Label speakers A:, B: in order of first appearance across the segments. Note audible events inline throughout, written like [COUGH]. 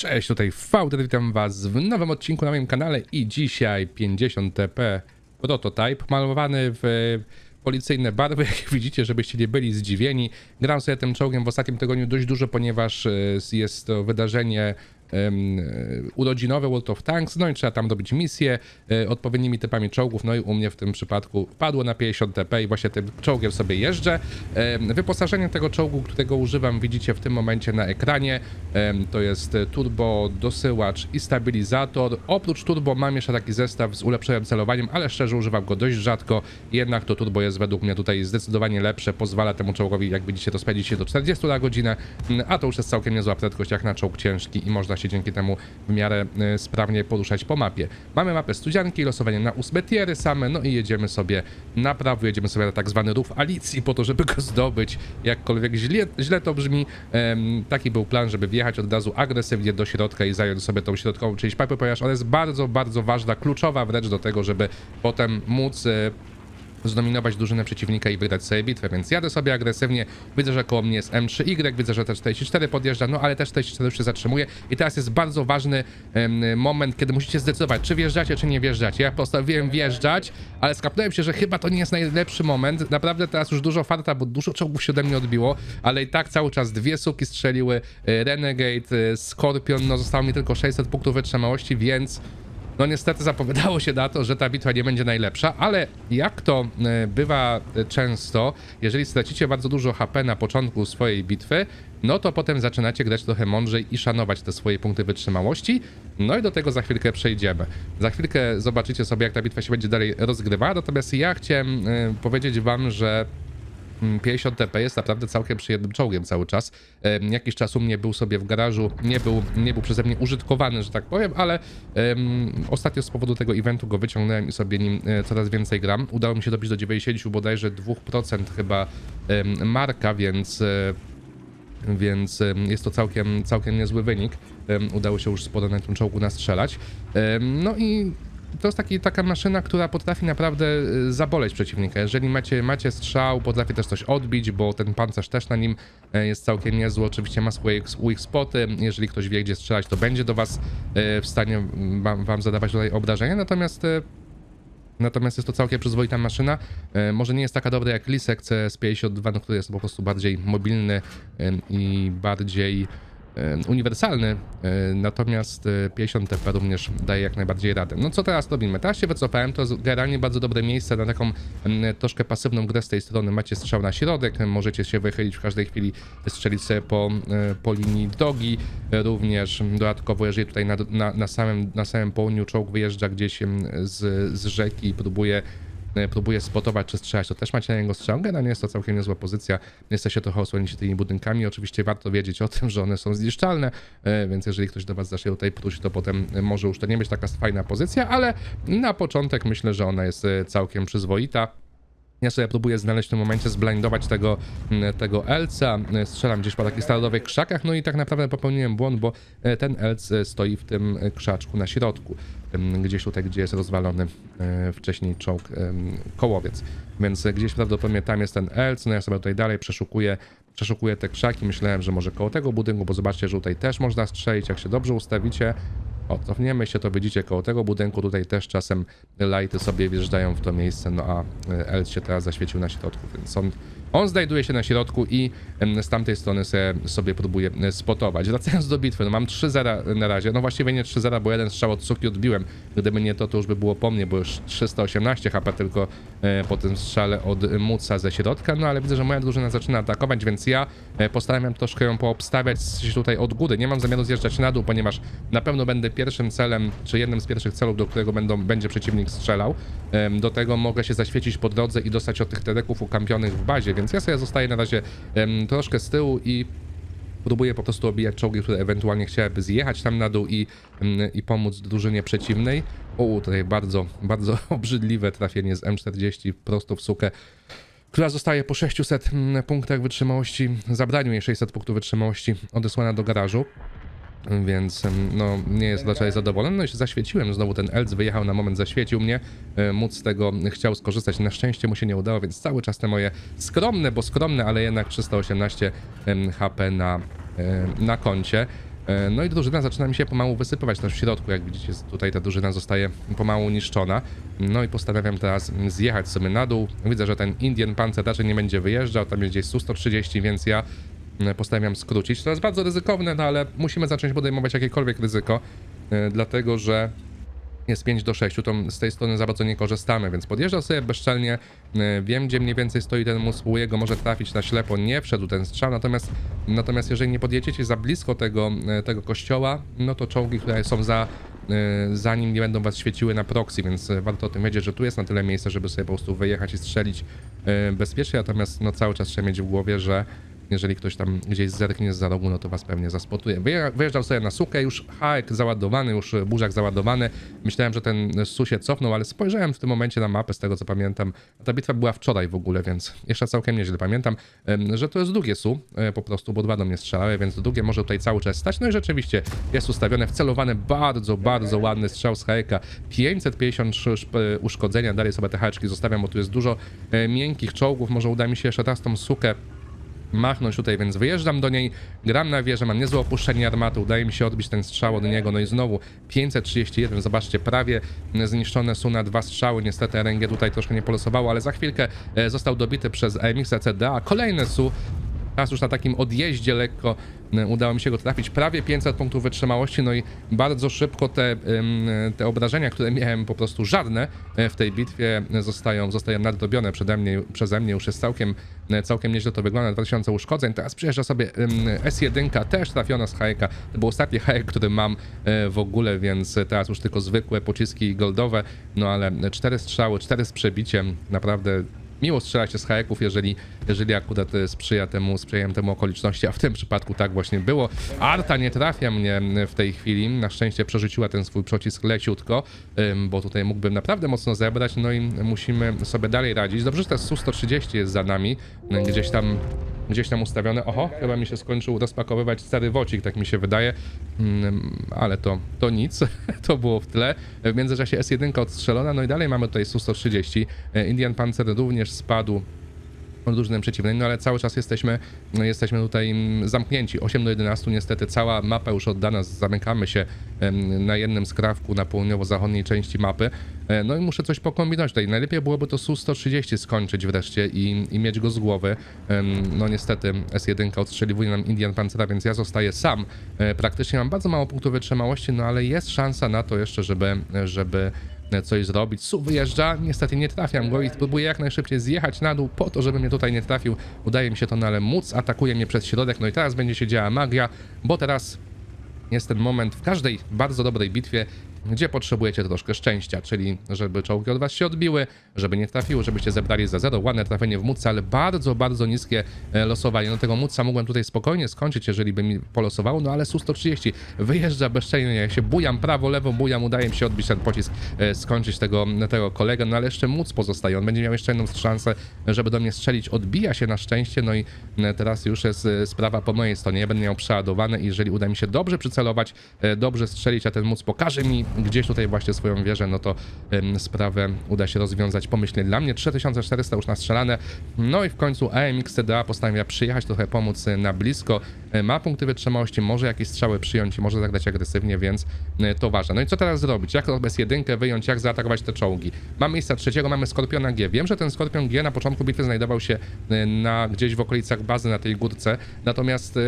A: Cześć, tutaj Fauder, witam was w nowym odcinku na moim kanale i dzisiaj 50 TP prototype malowany w policyjne barwy, [LAUGHS] jak widzicie, żebyście nie byli zdziwieni. Gram sobie tym czołgiem w ostatnim tygodniu dość dużo, ponieważ e, jest to wydarzenie urodzinowe World of Tanks, no i trzeba tam robić misje e, odpowiednimi typami czołgów, no i u mnie w tym przypadku padło na 50 TP i właśnie tym czołgiem sobie jeżdżę. Wyposażenie tego czołgu, którego używam, widzicie w tym momencie na ekranie. To jest e, turbo, dosyłacz i stabilizator. Oprócz turbo mam jeszcze taki zestaw z ulepszonym celowaniem, ale szczerze używam go dość rzadko. Jednak to turbo jest według mnie tutaj zdecydowanie lepsze. Pozwala temu czołgowi, jak widzicie, rozpędzić się do 40 na godzinę, a to już jest całkiem niezła prędkość jak na czołg ciężki i można się dzięki temu w miarę e, sprawnie poruszać po mapie. Mamy mapę studzianki, losowanie na ósme tiery same, no i jedziemy sobie na prawo, jedziemy sobie na tak zwany rów Alicji po to, żeby go [LAUGHS] zdobyć, jakkolwiek źle, źle to brzmi. Taki był plan, żeby wjechać od razu agresywnie do środka i zająć sobie tą środkową część mapy, ponieważ ona jest bardzo, bardzo ważna, kluczowa wręcz do tego, żeby potem móc e, zdominować drużynę przeciwnika i wygrać sobie bitwę, więc jadę sobie agresywnie, widzę, że koło mnie jest M3Y, widzę, że też 44 podjeżdża, no ale też 44 już się zatrzymuje i teraz jest bardzo ważny em, moment, kiedy musicie zdecydować, czy wjeżdżacie, czy nie wjeżdżacie. Ja postanowiłem wjeżdżać, ale skapnąłem się, że chyba to nie jest najlepszy moment. Naprawdę teraz już dużo farta, bo dużo czołgów się ode mnie odbiło, ale i tak cały czas dwie suki strzeliły, e, Renegade, e, Scorpion, no zostało mi tylko 600 punktów wytrzymałości, więc no niestety zapowiadało się na to, że ta bitwa nie będzie najlepsza, ale jak to e, bywa e, często, jeżeli stracicie bardzo dużo HP na początku swojej bitwy, no to potem zaczynacie grać trochę mądrzej i szanować te swoje punkty wytrzymałości. No i do tego za chwilkę przejdziemy. Za chwilkę zobaczycie sobie, jak ta bitwa się będzie dalej rozgrywała. Natomiast ja chciałem e, powiedzieć wam, że 50 TP jest naprawdę całkiem przyjemnym czołgiem cały czas. Jakiś czas u mnie był sobie w garażu, nie był, nie był przeze mnie użytkowany, że tak powiem, ale em, ostatnio z powodu tego eventu go wyciągnąłem i sobie nim e, coraz więcej gram. Udało mi się dobić do 90 bodajże 2% chyba em, marka, więc... E, więc jest to całkiem, całkiem niezły wynik. Udało się już sporo na tym czołgu nastrzelać. No i to jest taki, taka maszyna, która potrafi naprawdę y, zaboleć przeciwnika. Jeżeli macie, macie strzał, potrafi też coś odbić, bo ten pancerz też na nim e, jest całkiem niezły. Oczywiście ma swoje weak spoty. Jeżeli ktoś wie, gdzie strzelać, to będzie do was e, w stanie wam, wam zadawać tutaj obrażenia. Natomiast e, Natomiast jest to całkiem przyzwoita maszyna. Może nie jest taka dobra jak Lisek CS52, no, który jest po prostu bardziej mobilny i bardziej uniwersalny. E, Natomiast e, 50 TP również daje jak najbardziej radę. No co teraz robimy? Teraz się wycofałem, to jest generalnie bardzo dobre miejsce na taką troszkę pasywną grę z tej strony. Macie strzał na środek, możecie się wychylić w każdej chwili, strzelić sobie po, e, po linii drogi. E, Również dodatkowo, jeżeli tutaj na, na, na, samym, na samym południu czołg wyjeżdża gdzieś z, z rzeki i próbuje e, próbuje spotować czy strzelać, to też macie na niego strzał. Generalnie jest to całkiem niezła pozycja. Jesteście trochę osłonięci tymi budynkami. Oczywiście warto wiedzieć o tym, że one są zniszczalne, e, więc jeżeli ktoś do was zacznie tutaj pruć, to potem e, może już to nie być taka fajna pozycja, ale na początek myślę, że ona jest e, całkiem przyzwoita. Ja sobie próbuję znaleźć w tym momencie, zblindować tego, tego Elca. E, Strzelam gdzieś po takich standardowych krzakach, no i tak naprawdę popełniłem błąd, bo e, ten Elc e, stoi w tym e, krzaczku na środku. Gdzieś tutaj, gdzie jest rozwalony e, wcześniej czołg kołowiec. Więc gdzieś prawdopodobnie tam jest ten Elc, no ja sobie tutaj dalej przeszukuję, przeszukuję te krzaki. Myślałem, że może koło tego budynku, bo zobaczcie, że tutaj też można strzelić, jak się dobrze ustawicie. O, cofniemy się, to widzicie koło tego budynku, tutaj też czasem lighty sobie wjeżdżają w to miejsce, no a e, Elc się teraz zaświecił na środku, więc on, on znajduje się na środku i z tamtej strony sobie, próbuje e, spotować. Wracając do bitwy, no mam 3-0 na razie, no właściwie nie 3-0, bo jeden strzał od suki odbiłem, gdyby nie to, to już by było po mnie, bo już 318 HP tylko e, po tym strzale od Muca ze środka, no ale widzę, że moja drużyna zaczyna atakować, więc ja e, postanowiłem troszkę ją poobstawiać się tutaj od góry. Nie mam zamiaru zjeżdżać na dół, ponieważ na pewno będę pierwszym celem, czy jednym z pierwszych celów, do którego będą, będzie przeciwnik strzelał. Do tego mogę się zaświecić po drodze i dostać od tych tereków ukampionych w bazie, więc ja sobie zostaję na razie troszkę z tyłu i próbuję po prostu obijać czołgi, które ewentualnie chciałyby zjechać tam na dół i, i pomóc drużynie przeciwnej. O, tutaj bardzo, bardzo [LAUGHS] obrzydliwe trafienie z M40 prosto w sukę, która zostaje po 600 mm, punktach wytrzymałości, zabraniu jej 600 punktów wytrzymałości, odesłana do garażu. Więc no, nie jest raczej zadowolony. No i się zaświeciłem. Znowu ten Elc wyjechał na moment, zaświecił mnie. E, Móc z tego chciał skorzystać. Na szczęście mu się nie udało, więc cały czas te moje skromne, bo skromne, ale jednak 318 em, HP na, e, na koncie. E, No i drużyna zaczyna mi się pomału wysypywać też w środku, jak widzicie tutaj ta drużyna zostaje pomału niszczona. No i postanawiam teraz zjechać sobie na dół. Widzę, że ten Indian Panzer raczej nie będzie wyjeżdżał, tam jest gdzieś Su-130, więc ja postanawiam skrócić. To jest bardzo ryzykowne, no ale musimy zacząć podejmować jakiekolwiek ryzyko, e, dlatego że jest 5 do 6, to z tej strony za bardzo nie korzystamy, więc podjeżdżam sobie bezczelnie, e, wiem gdzie mniej więcej stoi ten mus. Jego może trafić na ślepo, nie wszedł ten strzał, natomiast, natomiast jeżeli nie podjedziecie za blisko tego, e, tego kościoła, no to czołgi, które są za, e, za nim nie będą was świeciły na proxy, więc e, warto o tym wiedzieć, że tu jest na tyle miejsca, żeby sobie po prostu wyjechać i strzelić e, bezpiecznie, natomiast no cały czas trzeba mieć w głowie, że jeżeli ktoś tam gdzieś zerknie z rogu, no to was pewnie zaspotuje. Wyje- Wyjeżdżał sobie na sukę, już haek załadowany, już burzak załadowany. Myślałem, że ten su się cofnął, ale spojrzałem w tym momencie na mapę, z tego co pamiętam. Ta bitwa była wczoraj w ogóle, więc jeszcze całkiem nieźle pamiętam, że to jest drugie su, e, po prostu, bo dwa do mnie strzelały, więc drugie może tutaj cały czas stać. No i rzeczywiście jest ustawione, wcelowany bardzo, bardzo ładny strzał z haeka. 553 szp- uszkodzenia, dalej sobie te haeczki zostawiam, bo tu jest dużo e, miękkich czołgów. Może uda mi się jeszcze raz tą sukę machnąć tutaj, więc wyjeżdżam do niej, gram na wieżę, mam niezłe opuszczenie armaty, udaje mi się odbić ten strzał od niego, no i znowu 531, zobaczcie, prawie zniszczone są na dwa strzały, niestety RNG tutaj troszkę nie polosowało, ale za chwilkę e, został dobity przez AMX CDA, kolejne SU, Teraz już na takim odjeździe lekko udało mi się go trafić. Prawie 500 punktów wytrzymałości, no i bardzo szybko te, te obrażenia, które miałem po prostu żadne e, w tej bitwie zostają, zostają nadrobione przede mnie, przeze mnie. Już jest całkiem, e, całkiem nieźle to wygląda. 2000 uszkodzeń. Teraz przyjeżdża sobie ym, S1, też trafiona z hajka. To był ostatni hajek, który mam e, w ogóle, więc teraz już tylko zwykłe pociski goldowe. No ale cztery strzały, cztery z przebiciem. Naprawdę miło strzela się z hajeków, jeżeli, jeżeli akurat e, sprzyja temu, sprzyjają temu okoliczności, a w tym przypadku tak właśnie było. Arta nie trafia mnie w tej chwili, na szczęście przerzuciła ten swój przecisk leciutko, bo tutaj mógłbym naprawdę mocno zebrać, no i musimy sobie dalej radzić. Dobrze, że ten Su-130 jest za nami, gdzieś tam gdzieś tam ustawione. Oho, chyba mi się skończył rozpakowywać stary wocik, tak mi się wydaje, Mm, ale to, to nic, [LAUGHS] to było w tle. W międzyczasie S1 odstrzelona, no i dalej mamy tutaj Su-130. E, Indian Panzer również spadł drużyny przeciwnej, no ale cały czas jesteśmy, no, jesteśmy tutaj mm, zamknięci. 8 do 11, niestety cała mapa już oddana, zamykamy się na jednym skrawku na południowo-zachodniej części mapy. E, No i muszę coś pokombinować tutaj. Najlepiej byłoby to Su-130 skończyć wreszcie i, i mieć go z głowy. No niestety S1 odstrzeliwuje nam Indian Pancera, więc ja zostaję sam. E, Praktycznie mam bardzo mało punktów wytrzymałości, no ale jest szansa na to jeszcze, żeby, żeby coś zrobić. Su wyjeżdża, niestety nie trafiam go i próbuję jak najszybciej zjechać na dół po to, żeby mnie tutaj nie trafił. Udaje mi się to, no ale móc atakuje mnie przez środek, no i teraz będzie się działa magia, bo teraz jest ten moment w każdej bardzo dobrej bitwie, gdzie potrzebujecie troszkę szczęścia, czyli żeby czołgi od was się odbiły, żeby nie trafiły, żebyście zebrali za zero, ładne trafienie w mutce, ale bardzo, bardzo niskie e, losowanie. No tego mutca mogłem tutaj spokojnie skończyć, jeżeli by mi polosowało, no ale Su-130 wyjeżdża bezczelnie, ja się bujam prawo, lewo, bujam, udaje mi się odbić ten pocisk, e, skończyć tego, tego kolegę, no ale jeszcze móc pozostaje, on będzie miał jeszcze jedną szansę, żeby do mnie strzelić, odbija się na szczęście, no i e, teraz już jest sprawa po mojej stronie, ja będę miał przeładowane i jeżeli uda mi się dobrze przycelować, dobrze strzelić, a ten móc pokaże mi gdzieś tutaj właśnie swoją wieżę, no to em, sprawę uda się rozwiązać pomyślnie dla mnie. 3400 już nastrzelane, no i w końcu AMX CDA postanawia przyjechać trochę pomóc e, na blisko, E, ma punkty wytrzymałości, może jakieś strzały przyjąć może zagrać agresywnie, więc e, to ważne. No i co teraz zrobić? Jak bez jedynkę wyjąć, jak zaatakować te czołgi? Mam miejsca trzeciego, mamy Skorpiona G. Wiem, że ten Skorpion G na początku bitwy znajdował się na, gdzieś w okolicach bazy na tej górce, natomiast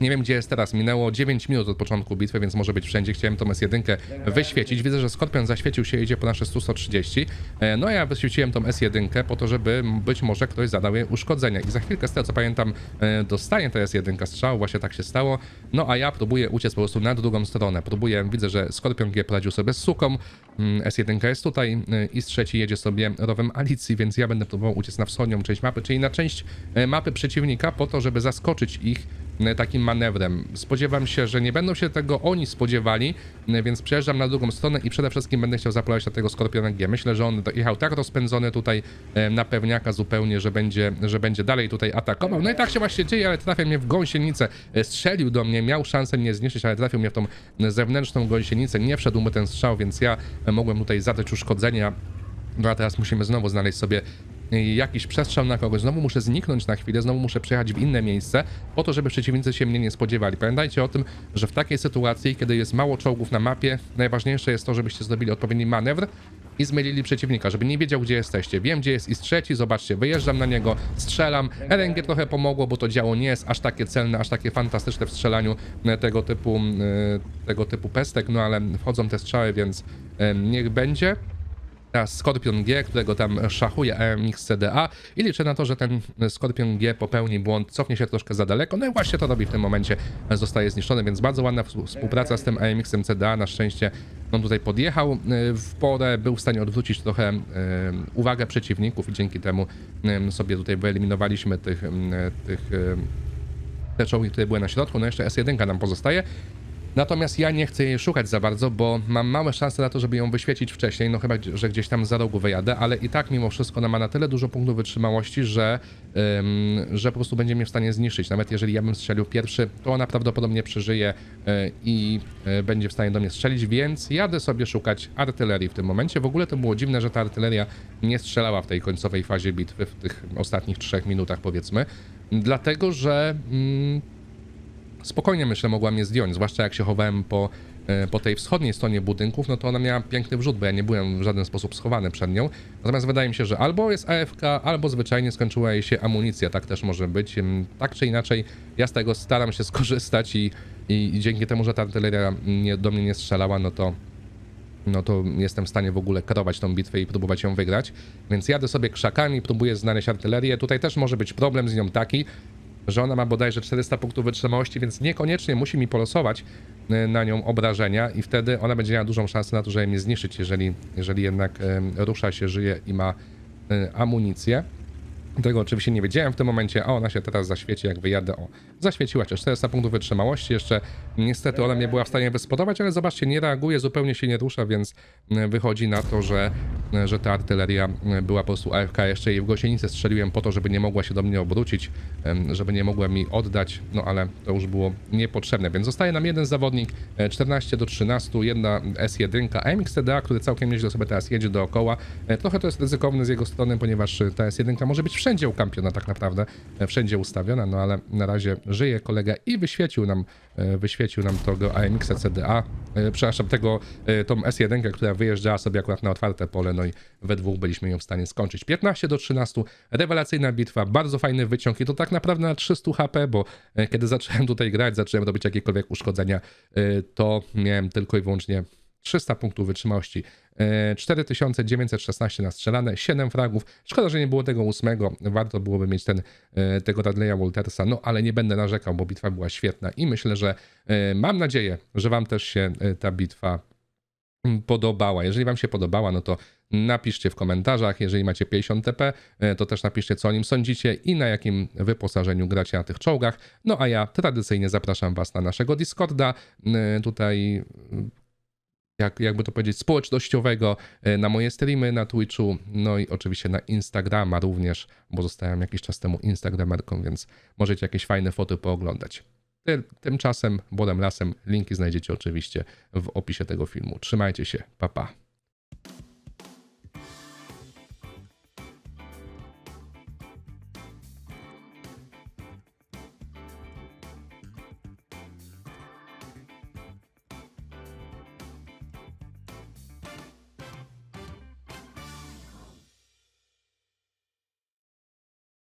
A: nie wiem, gdzie jest teraz. Minęło 9 minut od początku bitwy, więc może być wszędzie. Chciałem tą S1 wyświecić. Widzę, że Skorpion zaświecił się idzie po nasze 130. E, No ja wyświeciłem tą S1 po to, żeby być może ktoś zadał jej uszkodzenia. I za chwilkę, z tego co pamiętam, e, dostanie ta S1 strzał. Właśnie tak się stało. No a ja próbuję uciec po prostu na drugą stronę. Próbuję, widzę, że Skorpion G poradził sobie z suką. Mm, S1 jest tutaj e, i z trzeci jedzie sobie rowem Alicji, więc ja będę próbował uciec na wschodnią część mapy, czyli na część mapy przeciwnika po to, żeby zaskoczyć ich takim manewrem. Spodziewam się, że nie będą się tego oni spodziewali, e, więc przejeżdżam na drugą stronę i przede wszystkim będę chciał zapolować na tego Skorpiona G. Myślę, że on jechał tak rozpędzony tutaj e, na pewniaka zupełnie, że będzie, że będzie dalej tutaj atakował. No i tak się właśnie dzieje, ale trafia mnie w gąsienicę. E, Strzelił do mnie, miał szansę mnie zniszczyć, ale trafił mnie w tą zewnętrzną gąsienicę. Nie wszedł mu ten strzał, więc ja e, mogłem tutaj zadać uszkodzenia. No a teraz musimy znowu znaleźć sobie jakiś przestrzał na kogoś, znowu muszę zniknąć na chwilę, znowu muszę przejechać w inne miejsce, po to, żeby przeciwnicy się mnie nie spodziewali. Pamiętajcie o tym, że w takiej sytuacji, kiedy jest mało czołgów na mapie, najważniejsze jest to, żebyście zrobili odpowiedni manewr i zmylili przeciwnika, żeby nie wiedział, gdzie jesteście. Wiem, gdzie jest i trzeci, zobaczcie, wyjeżdżam na niego, strzelam. RNG trochę pomogło, bo to działo nie jest aż takie celne, aż takie fantastyczne w strzelaniu e, tego typu, e, tego typu pestek, no ale wchodzą te strzały, więc e, niech będzie. Teraz Skorpion G, którego tam szachuje AMX CDA i liczę na to, że ten Skorpion G popełni błąd, cofnie się troszkę za daleko, no i właśnie to robi w tym momencie, zostaje zniszczony, więc bardzo ładna współ- współpraca z tym AMX-em CDA, na szczęście on tutaj podjechał e, w porę, był w stanie odwrócić trochę e, uwagę przeciwników i dzięki temu sobie tutaj wyeliminowaliśmy tych, tych te czołgi, które były na środku, no jeszcze S1 nam pozostaje. Natomiast ja nie chcę jej szukać za bardzo, bo mam małe szanse na to, żeby ją wyświecić wcześniej, no chyba, że gdzieś tam za rogu wyjadę, ale i tak mimo wszystko ona ma na tyle dużo punktów wytrzymałości, że, ym, że po prostu będzie mnie w stanie zniszczyć. Nawet jeżeli ja bym strzelił pierwszy, to ona prawdopodobnie przeżyje y, i y, będzie w stanie do mnie strzelić, więc jadę sobie szukać artylerii w tym momencie. W ogóle to było dziwne, że ta artyleria nie strzelała w tej końcowej fazie bitwy, w tych ostatnich trzech minutach powiedzmy, dlatego że... Mm, spokojnie myślę mogła mnie zdjąć, zwłaszcza jak się chowałem po, e, po tej wschodniej stronie budynków, no to ona miała piękny wrzut, bo ja nie byłem w żaden sposób schowany przed nią. Natomiast wydaje mi się, że albo jest AFK, albo zwyczajnie skończyła jej się amunicja, tak też może być. Tak czy inaczej, ja z tego staram się [LAUGHS] skorzystać i, i, i dzięki temu, że ta artyleria nie, do mnie nie strzelała, no to no to jestem w stanie w ogóle kierować tą bitwę i próbować ją wygrać. Więc jadę sobie krzakami, próbuję znaleźć artylerię. Tutaj też może być problem z nią taki, że ona ma bodajże 400 punktów wytrzymałości, więc niekoniecznie musi mi polosować y, na nią obrażenia i wtedy ona będzie miała dużą szansę na to, żeby mnie zniszczyć, jeżeli, jeżeli jednak rusza się, żyje i ma y, amunicję. Tego oczywiście nie wiedziałem w tym momencie, a ona się teraz zaświeci, jak wyjadę. O, zaświeciła się 400 punktów wytrzymałości. Jeszcze niestety ona mnie była w stanie wyspodować, ale zobaczcie, nie reaguje, zupełnie się nie rusza, więc e, wychodzi na to, że, e, że ta artyleria e, była po prostu AFK. Jeszcze jej w gąsienicę strzeliłem po to, żeby nie mogła się do mnie obrócić, żeby nie mogła mi oddać, no ale to już było niepotrzebne. Więc zostaje nam jeden zawodnik, e, 14 do 13, jedna S1, AMX TDA, który całkiem nieźle sobie teraz jedzie dookoła. Trochę to jest ryzykowne z jego strony, ponieważ ta S1 może być wszędzie ukampiona tak naprawdę, e, wszędzie ustawiona, no ale na razie żyje kolega i wyświecił nam, e, wyświecił nam tego AMX CDA, e, przepraszam, tego, tą S1, która wyjeżdżała sobie akurat na otwarte pole, no i we dwóch byliśmy ją w stanie skończyć. 15 do 13, rewelacyjna bitwa, bardzo fajny wyciąg i to tak naprawdę na 300 HP, bo kiedy zacząłem tutaj grać, zacząłem robić jakiekolwiek uszkodzenia, to miałem tylko i wyłącznie 300 punktów wytrzymałości, e, 4916 na strzelane, 7 fragów. Szkoda, że nie było tego ósmego. Warto byłoby mieć ten, e, tego Dudleya Waltersa, no ale nie będę narzekał, bo bitwa była świetna i myślę, że e, mam nadzieję, że Wam też się e, ta bitwa mm, podobała. Jeżeli Wam się podobała, no to napiszcie w komentarzach. Jeżeli macie 50 TP, e, to też napiszcie, co o nim sądzicie i na jakim wyposażeniu gracie na tych czołgach. No a ja tradycyjnie zapraszam Was na naszego Discorda. E, Tutaj jak, jakby to powiedzieć, społecznościowego, e, na moje streamy na Twitchu, no i oczywiście na Instagrama również, bo zostałem jakiś czas temu Instagramerką, więc możecie jakieś fajne foty pooglądać. Ty, tymczasem, Bodem Lasem, linki znajdziecie oczywiście w opisie tego filmu. Trzymajcie się, pa pa.